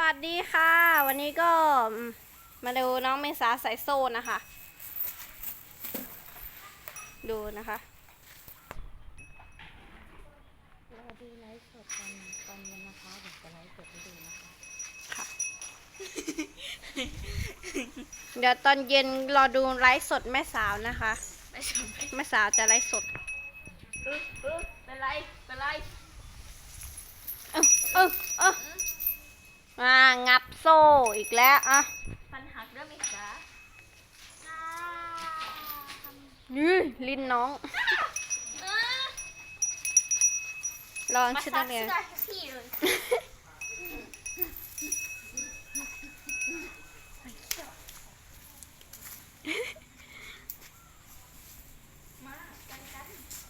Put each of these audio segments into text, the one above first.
วัสดีค่ะ วันนี้ก็มาดูน้องเมษาใส่โซ่นะคะ ดูนะคะเราดูไลฟ์สดตอนตอนเย็นนะคะเดี๋ยวจะไลฟ์สดให้ดูนะคะค่ะ เดี๋ยวตอนเย็นรอดูไลฟ์สดแม่สาวนะคะไม่สนแม่สาวจะไลฟ์สดเป็นไรเป็นไรเออเออเออ มางับโซ่อีกแล้วอะฟันหักด้วยไหมจ๊ะยื้อลิ้นน้องลองมาชุดซันักกเรียนเสื้อให้พี่เลย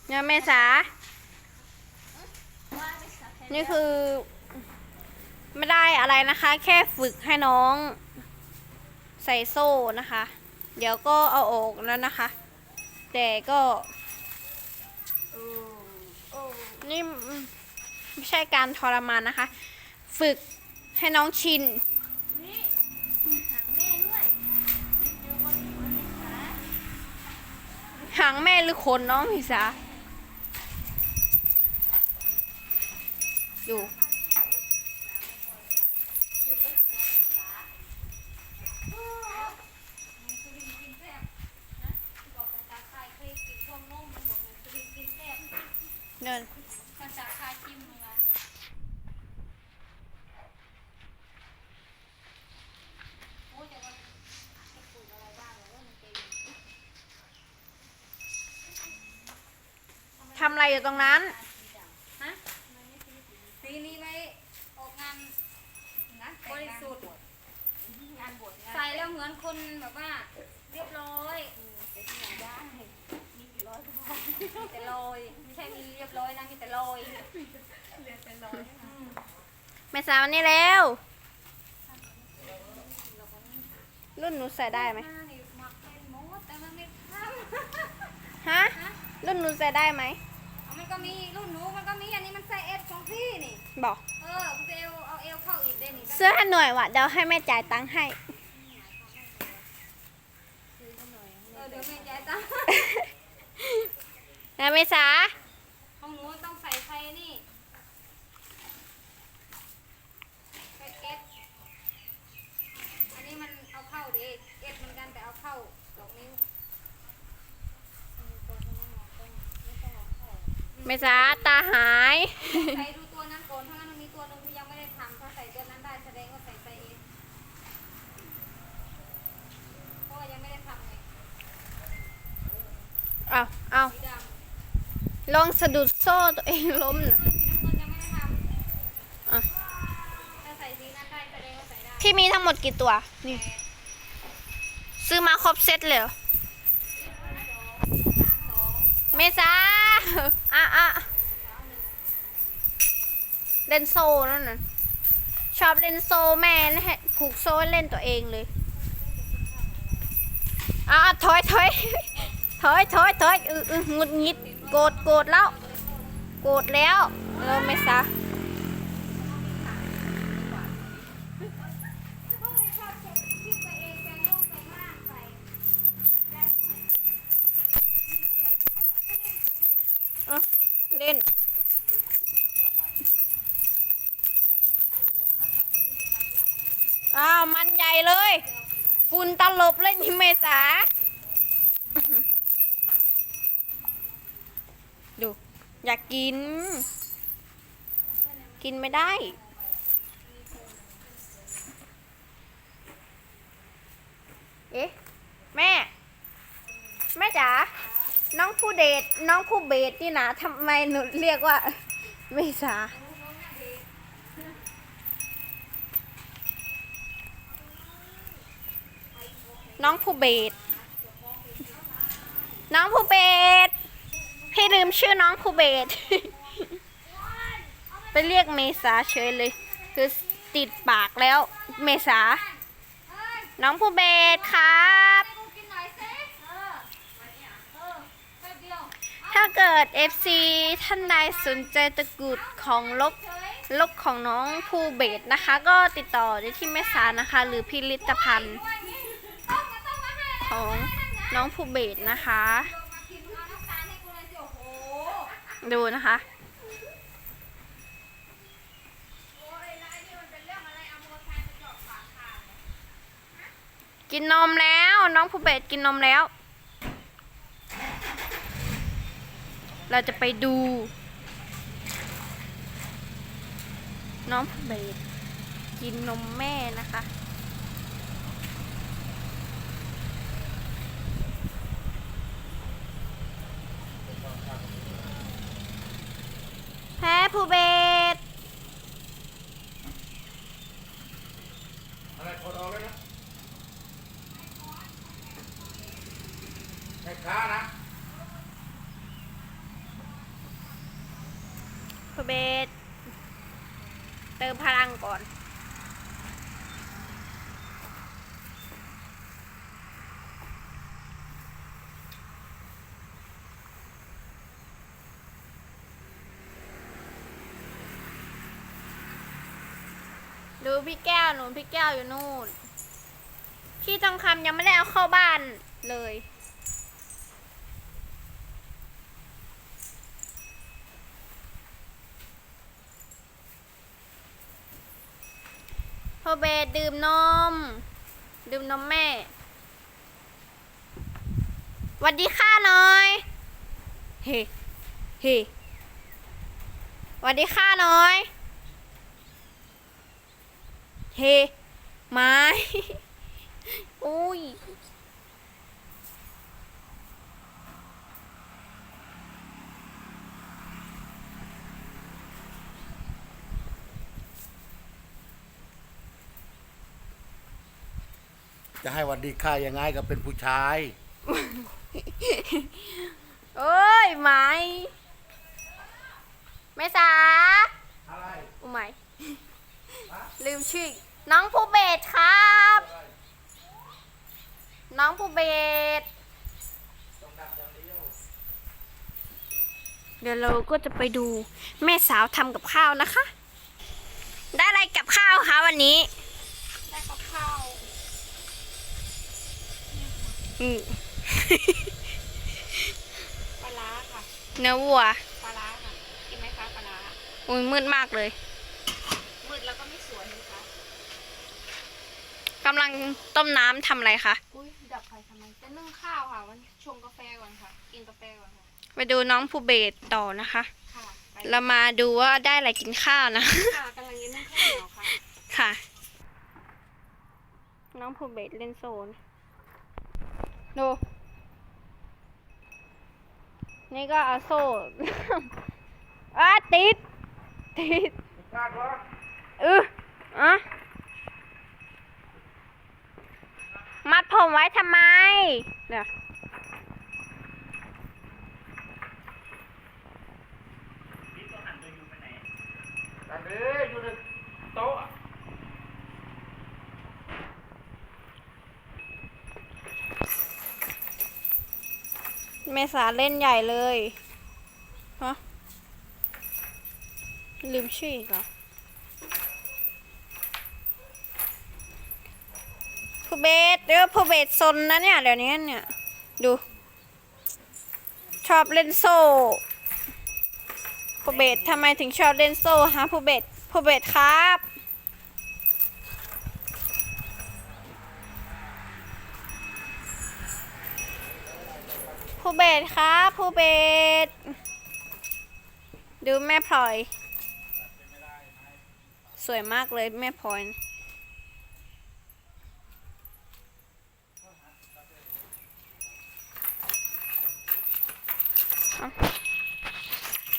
เนี่ยเมษาว่าไม่ซักให้นี่คือไม่ได้ อะไรนะคะ แค่ฝึกให้น้อง ใส่โซ่นะคะ เดี๋ยวก็เอาออกแล้วนะคะ แต่ก็นี่ไม่ใช่การทรมานนะคะ ฝึกให้น้องชินหางแม่หรือขนน้องเมษาดู อยู่บนหัวเลยค่ะโอ้มันคือลิงกินแซ่บนะบอกภาษาไทยเคยกินพวกนมมันบอกมันคือลิงกินแซ่บ เดินภาษาไทยจิ้มลงมาโอ้แต่ว่าจะปลูกอะไรบ้างเหรอว่ามันเป็นทำอะไรอยู่ตรงนั้น ฮะปีนี้ไว้ออกงานงานบริสุทธิ์งานบวชใส่แล้วเหมือนคนแบบว่า เรียบร้อยแต่ที่ไหนได้มีกี่ร้อยก็พอ มีแต่ลอยไม่ใช่มีเรียบร้อยนะมีแต่ลอยเหลือแต่ลอยแม่สาวมานี่แล้วรุ่นหนูใส่ได้ไหมมานี่มักเป็นหมดแต่มันไม่ทฮะำฮะรุ่นหนูใส่ได้ไหมเอามันก็มีรุ่นหนูมันก็มีอันนี้มันใส่เอสของพี่นี่บอกเออคุณไปเอาเอาเอลเข้าอีกได้นี่เสื้อให้หน่อยว่ะเดี๋ยวให้แม่จ่ายตังค์ให้เออเดี๋ยวแม่จ่ายตังค์ นะเมษาของหนูต้องใส่ไฟนี่ใส่เอสอันนี้มันเอาเข้าดิเอสเหมือนกันแต่เอาเข้าสองนิ้วอืมตัวนี้ไม่ต้องไม่ต้องเอาเข้าเมษาตาหาย ใส่ดูตัวนั้นก่อนถ้างั้นมันมีตัวหนึงที่ยังไม่ได้ทำถ้าใส่ตัวนั้นได้แสดงว่าใส่ไซส์เอสเพราะว่ายังไม่ได้ทำไงเอาเอาสีดำ ลองสะดุดโซ่ตัวเองล้มนะพี่มีทั้งหมดกี่ตัว นี่ ซื้อมาครบเซตเลยเมสองเมษาอะอะเล่นโซ่นั่นน่ะ ชอบเล่นโซ่แม่ให้ผูกโซ่เล่นตัวเองเลยอะถอยถอย ถอยถอยถอยเออเอหงุดหงิดโกรธโกรธแล้ว โกรธแล้วเออเมษาพวกนี้ชอบเช็คคลิปตัวเองแปลงรูปแปลงร่างใส่ได้ด้วยอะเล่นอ้าวมันใหญ่เลย ฝุ่นตลบเลยนี่เมษา ดู อยากกิน กินไม่ได้ เอ๊ะ แม่ แม่จ๋า น้องผู้เดท น้องผู้เบสนี่นะทำไมหนูเรียกว่า เมษาน้องผู้เบสน้องผู้เบส ลืมชื่อน้องผู้เบสไปเรียกเมษาเฉยเลย คือติดปากแล้วเมษา น้องผู้เบสครับให้กูกินหน่อยสิเออเออแป๊บเดียวถ้าเกิด FC ท่านใดสนใจตะกุดของลบลกของน้องภูเบศนะคะ ก็ติดต่อได้ที่แม่สานะคะ หรือพิลิตภัณฑ์ของน้องภูเบศนะคะ ดูนะคะกินนมแล้วน้องภูเบศกินนมแล้ว เราจะไปดู น้องภูเบศกินนมแม่นะคะ แพ้ภูเบศอะไรถอดออกเลยนะแม่ค้านะภูเบศเติมพลังก่อน พี่แก้วหนูพี่แก้วอยู่นู่น พี่ทองคำยังไม่ได้เอาเข้าบ้านเลย พอเบสดื่มนม ดื่มนมแม่หวัสดีค่ะน่อย เฮ้ เฮ้หวัสดีค่ะน่อย เฮ้ไม้อุ้ยจะให้วันดีค่ายังไงก็เป็นผู้ชายเอ้ยไม้แม่สาอะไรอุ้ยไหม ลืมชื่อน้องภูเบศครับ น้องภูเบศเดี๋ยวเราก็จะไปดูแม่สาวทำกับข้าวนะคะ ได้อะไรกับข้าวคะวันนี้ ได้กับข้าวอืม ปลาร้าค่ะ เนื้อวัวปลาร้าค่ะกินไหมคะปลาร้าอุ้ยมืดมากเลยมืด แล้วก็ไม่สวยนะคะกำลังต้มน้ำทำอะไรคะ อุ้ยดับไฟทำไมจะนึ่งข้าวค่ะวันชงกาแฟก่อนค่ะ กินกาแฟก่อนค่ะไปดูน้องภูเบศต่อนะคะ ค่ะไปเรามาดูว่าได้อะไรกินข้าวนะ ค่ะกำลังกินนึ่งข้าวเหนียวค่ะค่ะ น้องภูเบศเล่นโซน ดู นี่ก็เอาโซ่ อ้าติด ติดคาดว่า เอออะมัดผมไว้ทำไมเดี๋ยวแต่เด้อยู่ในโต๊ะอะเมษาเล่นใหญ่เลย ฮะ ลืมชื่ออีกเหรอ เบสเดี๋ยวผู้เบสซนนะเนี่ยเดี๋ยวนี้เนี่ย ดู ชอบเล่นโซ่ผู้เบสทำไมถึงชอบเล่นโซ่ฮะผู้เบสผู้เบสครับผู้เบสครับผู้เบสดูแม่พลอย สวยมากเลยแม่พลอย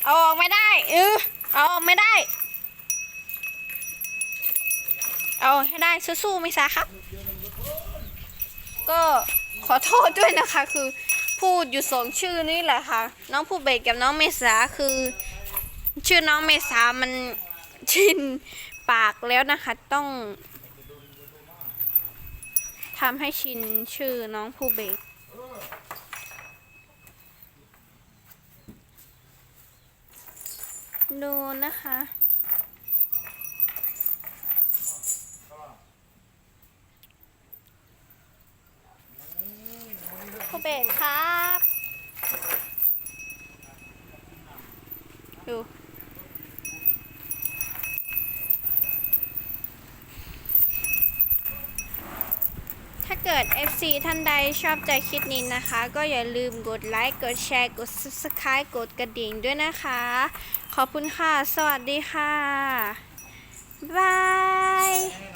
เอาออกไม่ได้เออเอาออกไม่ได้ เอาให้ได้สู้ๆมิซาครับ ก็ขอโทษด้วยนะคะ คือพูดอยู่สองชื่อนี่แหละค่ะ น้องผู้เบกกับน้องเมษาคือ ชื่อน้องเมษามันชินปากแล้วนะคะ ต้องทำให้ชินชื่อน้องผู้เบก ดูนะคะ ครับ ดู ถ้า เกิด FC ท่านใดชอบใจคลิปนี้นะคะ ก็อย่าลืมกดไลค์กดแชร์กด Subscribe กดกระดิ่งด้วยนะคะ ขอบคุณค่ะ สวัสดีค่ะบ๊าย